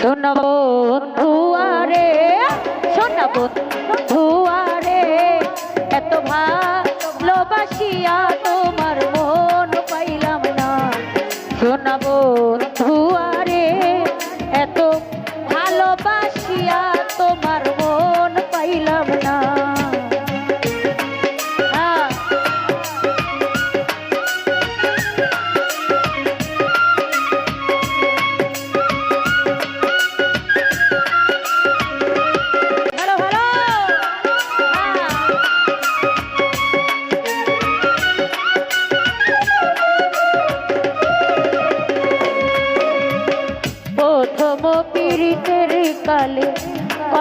শোনা বন্ধু এত ভালোবাসিয়া তোমার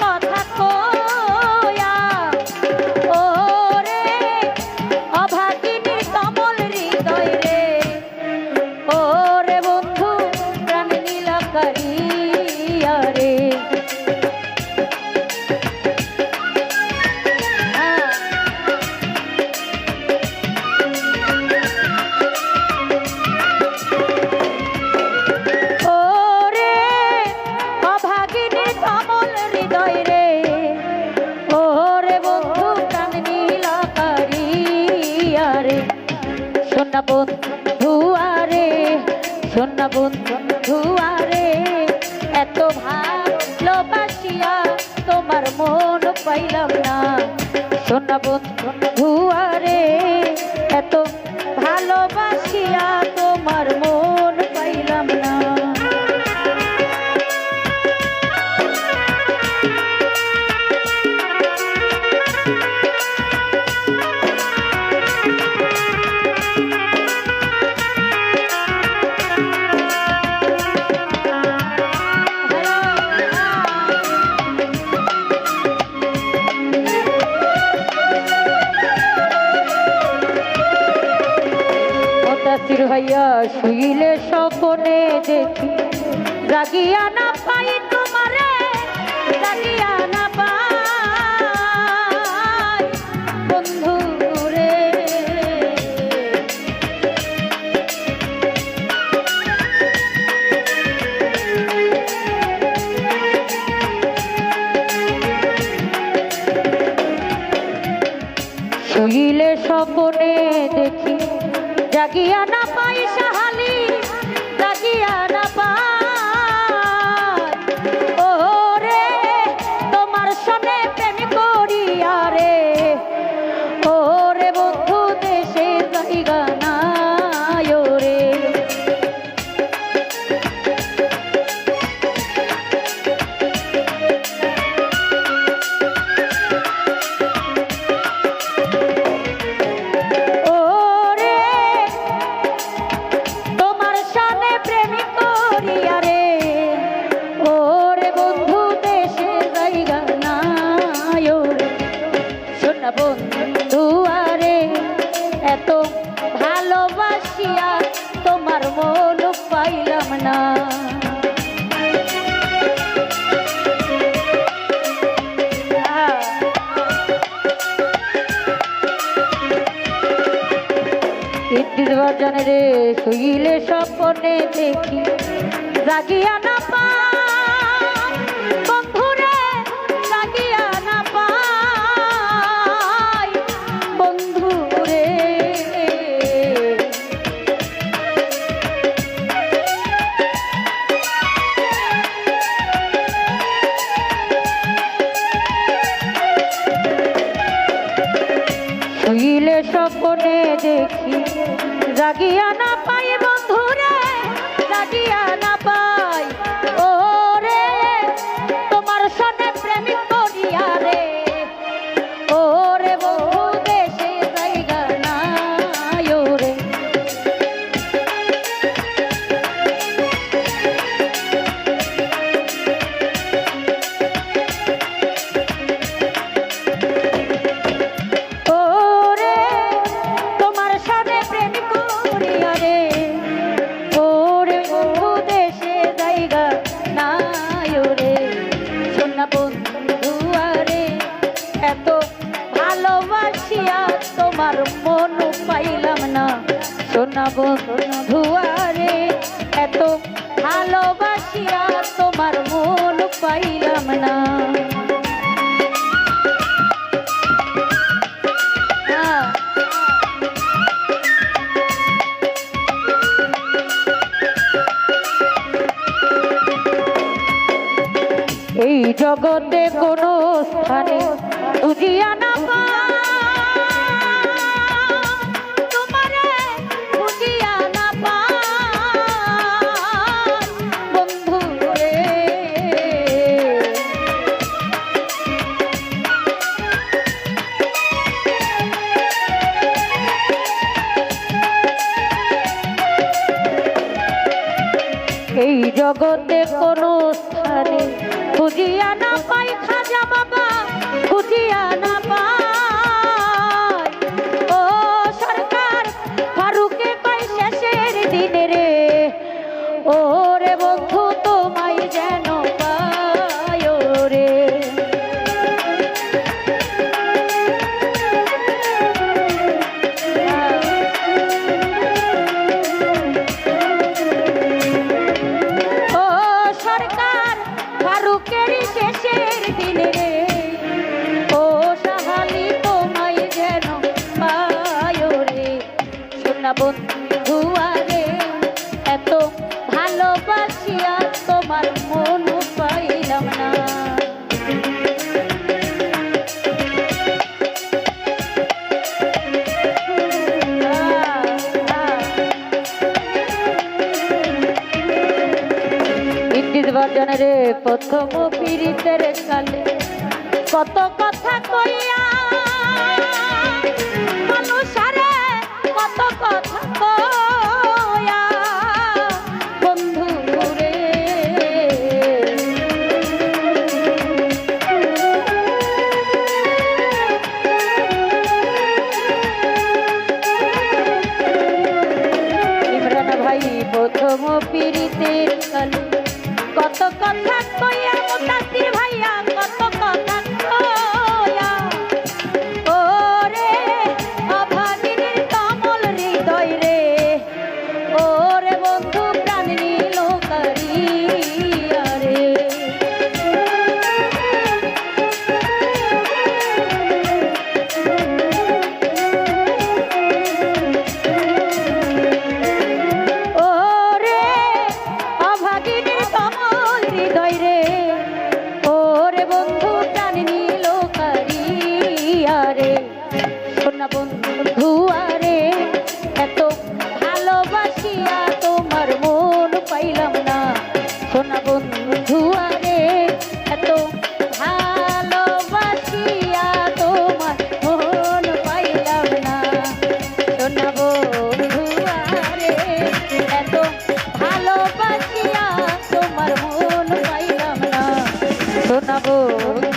কত সোনা বন্ধু আরে সোনা বন্ধু এত ভালোবাসিয়া তোমার মন পাইলাম না। সোনা বন্ধু এত হইয়া শুইলে স্বপনে দেখি। জাগিয়া না পাই তোমারে, জাগিয়া না পাই। বন্ধু রে শুইলে স্বপনে দেখি। জাগিয়া না পাই না ভজনে রে শুইলে স্বপনে দেখি। জাগিয়া না শুইলে স্বপনে দেখি। জাগিয়া না পাই বন্ধুরে জাগিয়া পাইলাম না। সোনা বন্ধু আরে এত ভালোবাসিয়া তোমার মন পাইলাম না। এই জগতে কোনো স্থানে বুঝিয়া এই জগতে কোন স্থানে খুঁজিয়া না পাই খাজা বাবা খুঁজিয়া না পাই ফারুকের শেষের দিনে রে। ও সাহালি তোমায় যেন পায় বন্ধু প্রথম পীড়িতের কালে কত কথা কইয়া প্রথম পীড়িতের কত কথা পাইলাম না। সোনা বন্ধু, আরে এত ভালোবাসিয়া তোমার মন পাইলাম না। সোনা বন্ধু, আরে এত ভালোবাসিয়া তোমার মন পাইলাম না। সোনা বন্ধু